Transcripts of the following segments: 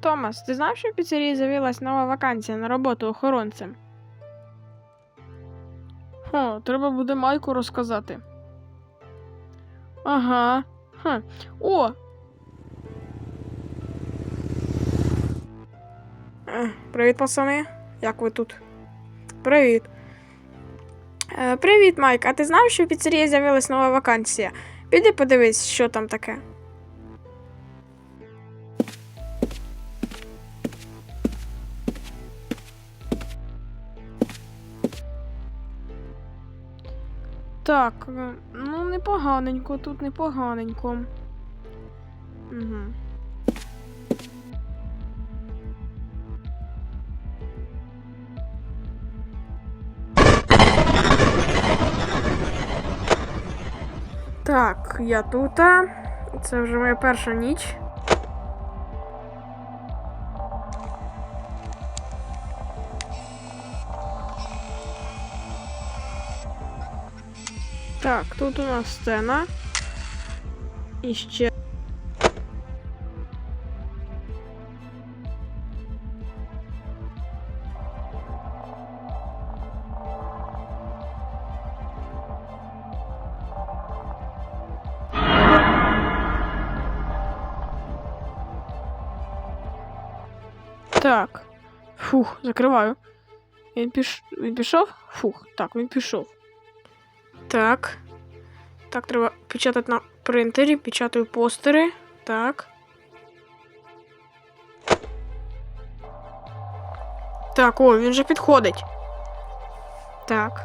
Томас, ти знав, що в піцерії з'явилась нова вакансія на роботу охоронцем? Хо, треба буде Майку розказати. Ага. Ха. О! Привіт, пацани. Як ви тут? Привіт. Е, привіт, Майк. А ти знав, що в піцерії з'явилась нова вакансія? Піди подивись, що там таке. Так, е, ну непоганенько, тут непоганенько. Угу. Так, я тут. Це вже моя перша ніч. Так, тут у нас сцена. І ще. Так. Фух, закриваю. Він, піш... він пішов? Фух, так, він пішов. Так. Так, треба печатати на принтері, печатаю постери. Так. Так, о, він вже підходить. Так.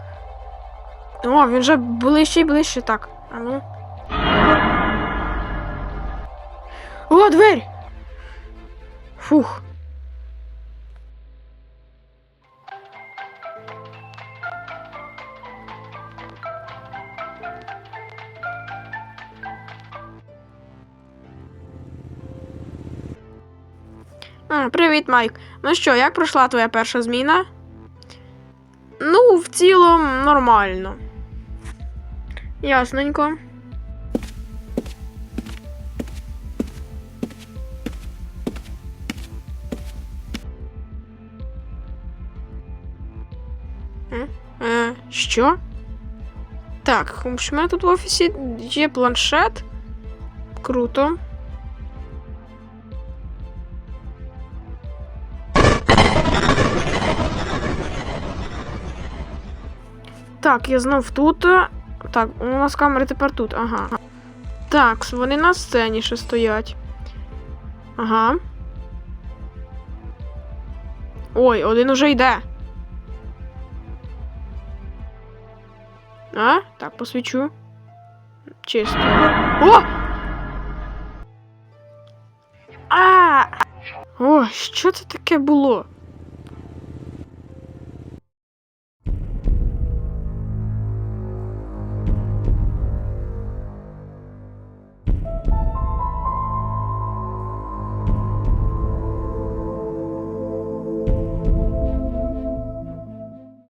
О, він вже ближче і ближче. Так. А ну. О, двері! Фух. Привіт, Майк. Ну що, як пройшла твоя перша зміна? Ну, в цілому, нормально. Ясненько. Е, що? Так, у мене тут в офісі є планшет. Круто. Так, я знов тут. Так, у нас камери тепер тут, ага. Так, вони на сцені ще стоять. Ага. Ой, один уже йде. А? Так, посвічу. Чисто. О! А! О, що це таке було?